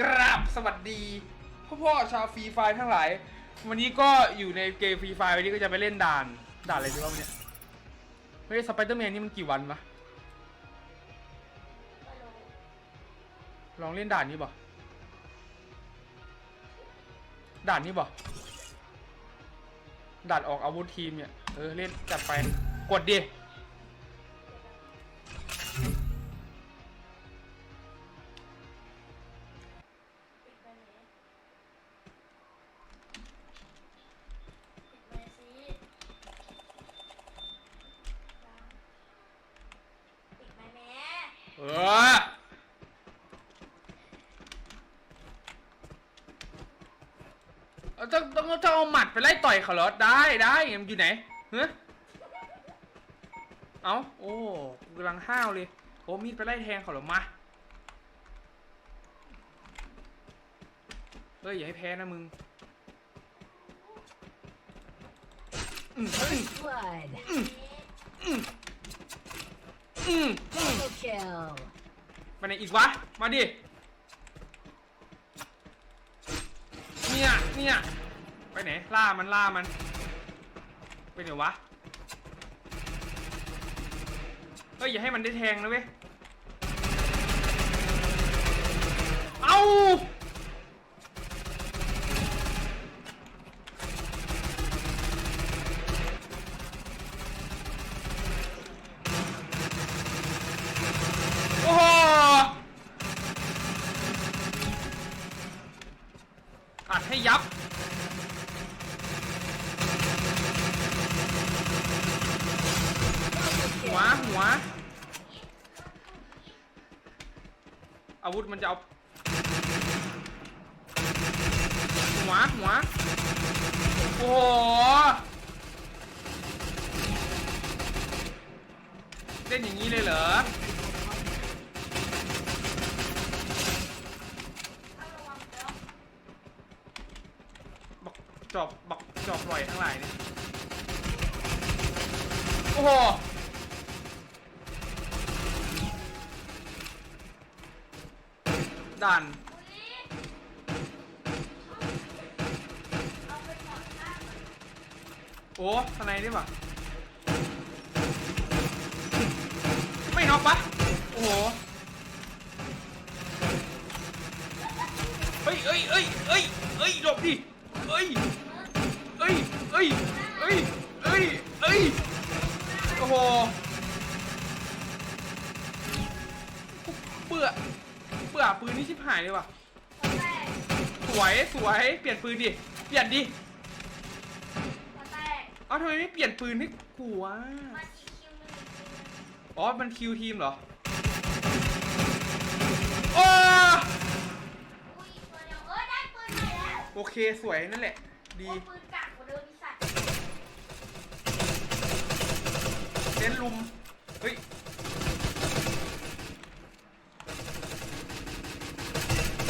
กราบสวัสดีพ่อพ่อชาวฟรีไฟทั้งหลาย วันนี้ก็อยู่ในเกมฟรีไฟวันนี้ก็จะไปเล่นด่าน ด่านอะไรดีวะวันเนี้ยเฮ้ยสไปเดอร์แมนนี่มันกี่วันวะลองเล่นด่านนี้บ่ด่านนี้บ่ด่านออกอาวุธทีมเนี่ยเออเล่นจัดไปกดดิ ต้องต้องต้องเอาหมัดไปไล่ต่อยเขาเหรอได้ได้มันอยู่ไหนเฮ้ยเอาโอ้กูกำลังห้าวเลยโอ้มีดไปไล่แทงเขาเหรอมาเฮ้ยอย่าให้แพ้นะมึงอืมอืม Blood. อืม Double kill. ไปไหนอีกวะ มาดิ เนี่ย เนี่ย ไปไหน ล่ามันล่ามัน ไปไหนวะ เฮ้ย อย่าให้มันได้แทงนะเว้ย เอาโอ้โหอัดให้ยับ หัวหัว อาวุธมันจะเอา หัว หัว โอ้โหเล่นอย่างนี้เลยเหรอบักจอบบักจอบลอยทั้งหลายเนี่ยโอ้โห ด่านโอ้ทนายได้ปะไม่น็อกปะโอ้โหเฮ้ยเอ้ยเอ้ยเอ้ยเอ้ยหลบดิเอ้ยเอ้ยเอ้ยเอ้ยเอ้ยเอ้ยโอ้โหเบื่อเบื่อ ปืนนี่ชิบหายเลยว่ะแตกสวยสวยเปลี่ยนปืนดิเปลี่ยนดิมาแตกเอ้าทำไมไม่เปลี่ยนปืนให้กูวะมาอีกคิวหนึงอีกคิวหนึงอ๋อมันคิวทีมเหรอโอ้อุ้ยตัวเดียวเอ้ยได้ปืนใหม่แล้วโอเคสวยนั่นแหละ ดีโอ้ปืนกักกว่าเดิมอีสัตว์เน้นลุมเฮ้ย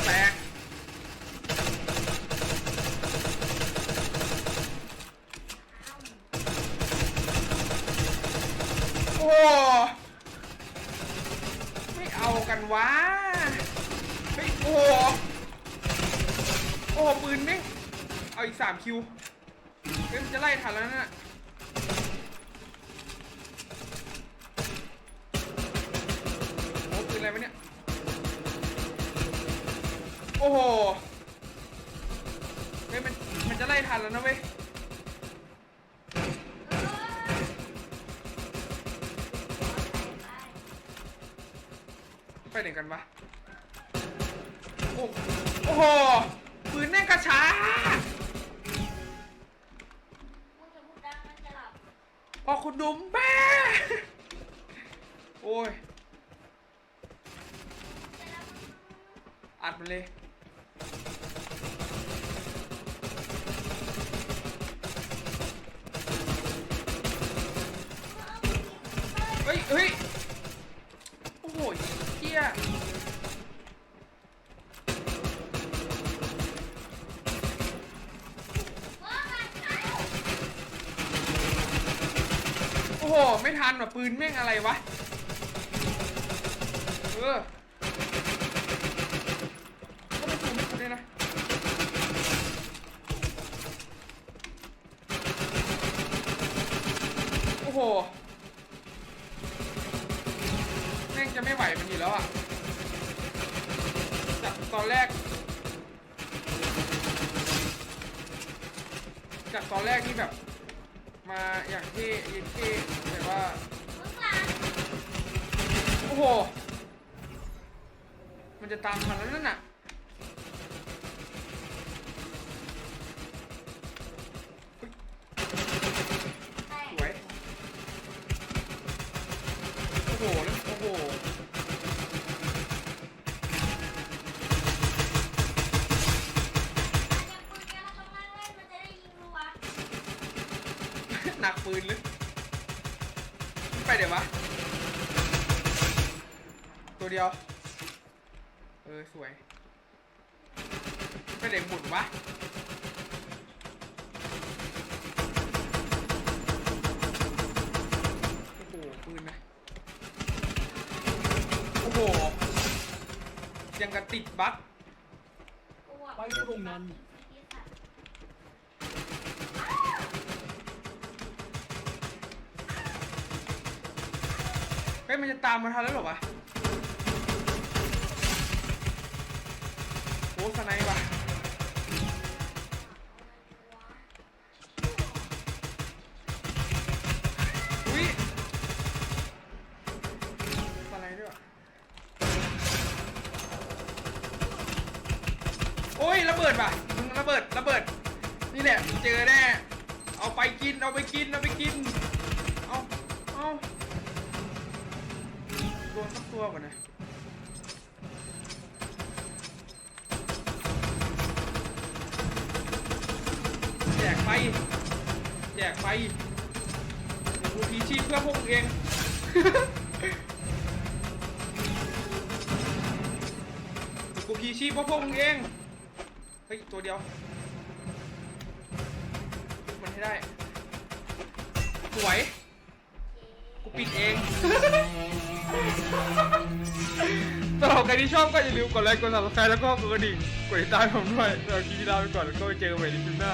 แตก โอ้ ไม่เอากันวะเฮ้ยโอ้โอ้ปืนแม่งเอาอีกสามคิวเฮ้ยมันจะไล่ทันแล้วนะโอ้ปืนอะไรวะเนี่ย โอ้โหเฮ้ยมันมันจะไล่ทันแล้วนะเว้ย ไปไหนกันวะโอ้โอ้โหปืนแม่งกระชากมึงจะพูดดังมันจะหลับพอคุณดุมแม่โอ้ยอัดมันเลยเฮ้ยเฮ้ย เฮียโอ้โห ไม่ทันว่ะปืนแม่งอะไรวะ เออแล้วมัน แม่งจะไม่ไหวมันอยู่แล้วอะ จาก ตอนแรก จากตอนแรกที่แบบ มาอย่างที่ยินที่แต่ว่า โอ้โห มันจะตามทันแล้วนั่นน่ะ แตก สวย โอ้โหแล้วโอ้โห หนัก ปืนหรือไปเดี๋ยววะ ตัวเดียว เออ สวย ไปเดี๋ยวหมุนวะโอ้โหปืนนะ โอ้โห ยังกระติดบั๊กไปตรงนั้น ฮ้ยมันจะตามมาทันแล้วเหรอวะโอ้สไนป์วะอุ้ยสไนป์ด้วยวะโอ้ยระเบิดว่ะมึงระเบิดระเบิด นี่แหละเจอแน่เอาไปกินเอาไปกินเอาไปกิน โดนสักตัวก่อนนะแจกไปแจกไปกูพีชีพเพื่อพวกเองกูพีชีพเพื่อพวกมึงเอง เฮ้ย ตัวเดียวมันให้ได้ สวย รับใครที่ชอบก็อย่าลืมกดไลค์กดซับสไครต์แล้วก็กดกระดิ่งกดติดตามผมด้วยสำหรับคลิปนี้ลาไปก่อนแล้วก็ไปเจอกันใหม่ในคลิปหน้า